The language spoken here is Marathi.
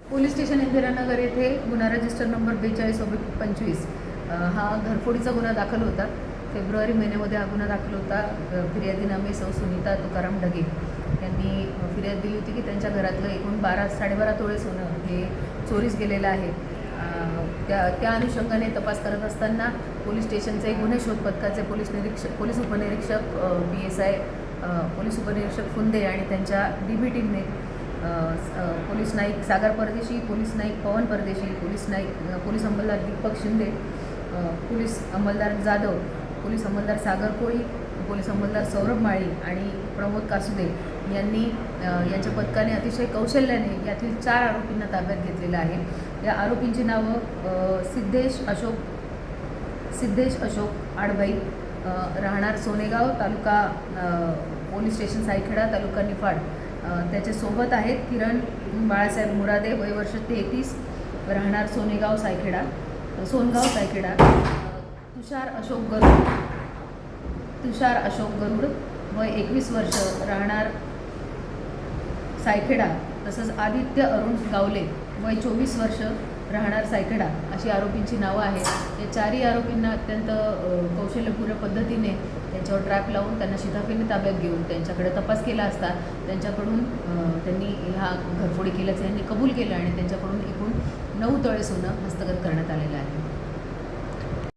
पोलीस स्टेशन इंदिरानगर येथे गुन्हा रजिस्टर नंबर बेचाळीस ओबी पंचवीस हा घरफोडीचा गुन्हा दाखल होता. फेब्रुवारी महिन्यामध्ये हा गुन्हा दाखल होता. फिर्यादीनामे फिर्यादी नामे सौ सुनीता तुकाराम ढगे यांनी फिर्याद दिली होती की त्यांच्या घरातलं एकूण बारा साडेबारा तोळे सोनं हे चोरीस गेलेलं आहे. त्या त्या अनुषंगाने तपास करत असताना पोलीस स्टेशनचे गुन्हे शोध पथकाचे पोलीस निरीक्षक पोलीस उपनिरीक्षक बी एस आय पोलीस उपनिरीक्षक फुंदे आणि त्यांच्या डी बी टीमने पोलीस नाईक सागर परदेशी police Naik Pawan Pardeshi police Naik police अंमलदार Deepak Shinde police अंमलदार जाधव पोलीस अंमलदार सागर कोळी पोलीस अंमलदार सौरभ माळी आणि प्रमोद कासुदे यांनी यांच्या पथकाने अतिशय कौशल्याने यातील चार आरोपींना ताब्यात घेतलेलं आहे. या आरोपींची नावं सिद्धेश अशोक सिद्धेश अशोक आडभाई राहणार सोनेगाव तालुका पोलीस स्टेशन सायखेडा तालुका निफाड. त्याच्यासोबत आहेत किरण बाळासाहेब मुरादे वय वर्ष तेहतीस राहणार सोनेगाव सायखेडा सोनगाव सायखेडा. तुषार अशोक गरुड. तुषार अशोक गरुड वय एकवीस वर्ष राहणार सायखेडा तसंच आदित्य अरुण गावले वय चोवीस वर्ष राहणार सायखेडा अशी आरोपींची नावं आहेत. या चारही आरोपींना अत्यंत कौशल्यपूर्ण पद्धतीने त्यांच्यावर ट्रॅप लावून त्यांना शिताफीने ताब्यात घेऊन त्यांच्याकडे तपास केला असता त्यांच्याकडून त्यांनी ह्या घरफोडी केल्याचं यांनी कबूल केलं आणि त्यांच्याकडून एकूण नऊ तळे सोनं हस्तगत करण्यात आलेलं आहे.